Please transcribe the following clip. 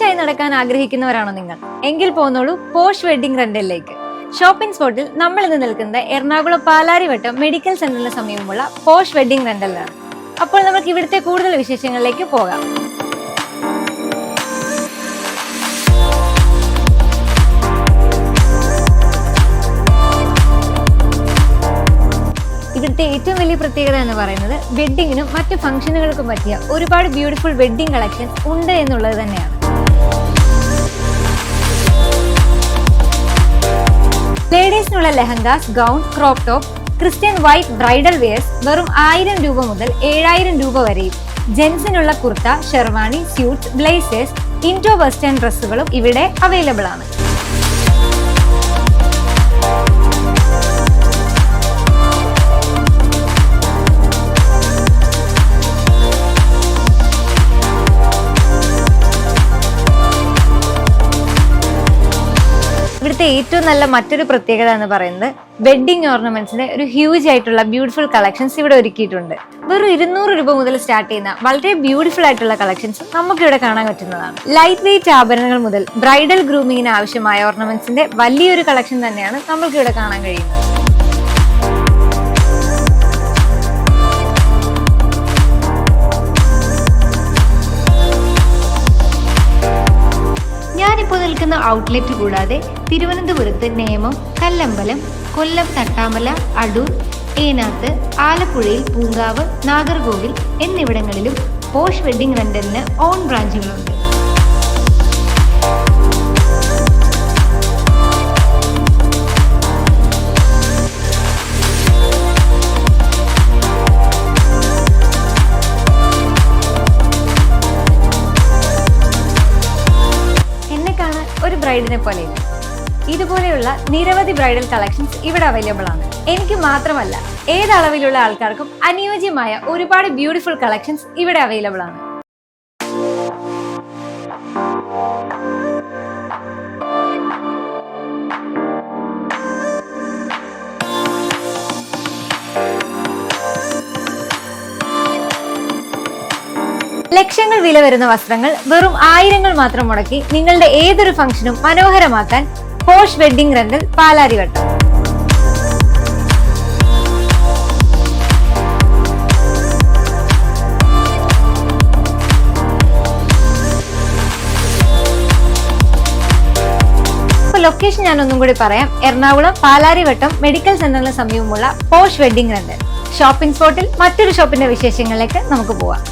തിരഞ്ഞെടുക്കാൻ ആഗ്രഹിക്കുന്നവരാണോ നിങ്ങൾ? എങ്കിൽ പോന്നോളൂ പോഷ് വെഡിംഗ് റെന്റലിലേക്ക് ഷോപ്പിംഗ് സ്പോട്ടിൽ നമ്മൾ ഇന്ന് നിൽക്കുന്നത് എറണാകുളം പാലാരിവട്ടം മെഡിക്കൽ സെന്ററിന് സമീപമുള്ള പോഷ് വെഡിംഗ് റെന്റലിലാണ് അപ്പോൾ നമുക്ക് ഇവിടുത്തെ കൂടുതൽ വിശേഷങ്ങളിലേക്ക് പോകാം. ഇവിടുത്തെ ഏറ്റവും വലിയ പ്രത്യേകത എന്ന് പറയുന്നത് വെഡ്ഡിങ്ങിനും മറ്റ് ഫംഗ്ഷനുകൾക്കും പറ്റിയ ഒരുപാട് ബ്യൂട്ടിഫുൾ വെഡ്ഡിംഗ് കളക്ഷൻസ് ഉണ്ട് എന്നുള്ളത് തന്നെയാണ്. ലേഡീസിനുള്ള lehengas gown crop top Christian white bridal wears വെറും ആയിരം രൂപ മുതൽ ഏഴായിരം രൂപ വരെയും. ജെൻസിനുള്ള kurta sherwani suits blazers Indo western ഡ്രസ്സുകളും ഇവിടെ അവൈലബിൾ ആണ് ഇവിടുത്തെ ഏറ്റവും നല്ല മറ്റൊരു പ്രത്യേകത എന്ന് പറയുന്നത് വെഡ്ഡിംഗ് ഓർണമെന്റ്സിന്റെ ഒരു ഹ്യൂജ് ആയിട്ടുള്ള ബ്യൂട്ടിഫുൾ കളക്ഷൻസ് ഇവിടെ ഒരുക്കിയിട്ടുണ്ട്. വെറും ഇരുന്നൂറ് രൂപ മുതൽ സ്റ്റാർട്ട് ചെയ്യുന്ന വളരെ ബ്യൂട്ടിഫുൾ ആയിട്ടുള്ള കളക്ഷൻസ് നമുക്ക് ഇവിടെ കാണാൻ പറ്റുന്നതാണ്. ലൈറ്റ് വെയിറ്റ് ആഭരണങ്ങൾ മുതൽ ബ്രൈഡൽ ഗ്രൂമിങ്ങിന് ആവശ്യമായ ഓർണമെന്റ്സിന്റെ വലിയൊരു കളക്ഷൻ തന്നെയാണ് നമുക്ക് ഇവിടെ കാണാൻ കഴിയുന്നത്. നിൽക്കുന്ന ഔട്ട്ലെറ്റ് കൂടാതെ തിരുവനന്തപുരത്ത് നേമം കല്ലമ്പലം കൊല്ലം തട്ടാമല അടൂർ ഏനാത്ത് ആലപ്പുഴയിൽ പൂങ്കാവ് നാഗർകോവിൽ എന്നിവിടങ്ങളിലും പോഷ് വെഡ്ഡിംഗ് റെന്റലിന് ഓൺ ബ്രാഞ്ചുകളുണ്ട് ബ്രൈഡിനെ പോലെ ഇതുപോലെയുള്ള നിരവധി ബ്രൈഡൽ കളക്ഷൻസ് ഇവിടെ അവൈലബിൾ ആണ്. എനിക്ക് മാത്രമല്ല ഏതളവിലുള്ള ആൾക്കാർക്കും അനുയോജ്യമായ ഒരുപാട് ബ്യൂട്ടിഫുൾ കളക്ഷൻസ് ഇവിടെ അവൈലബിൾ ആണ്. ലക്ഷങ്ങൾ വില വരുന്ന വസ്ത്രങ്ങൾ വെറും ആയിരങ്ങൾ മാത്രം മുടക്കി നിങ്ങളുടെ ഏതൊരു ഫംഗ്ഷനും മനോഹരമാക്കാൻ posh wedding rental Palarivattom location ഞാൻ ഒന്നും കൂടി പറയാം. എറണാകുളം പാലാരിവട്ടം മെഡിക്കൽ സെന്ററിന് സമീപമുള്ള പോഷ് വെഡ്ഡിംഗ് റെന്റൽ ഷോപ്പിംഗ് സ്പോട്ടിൽ മറ്റൊരു ഷോപ്പിന്റെ വിശേഷങ്ങളിലേക്ക് നമുക്ക് പോവാം.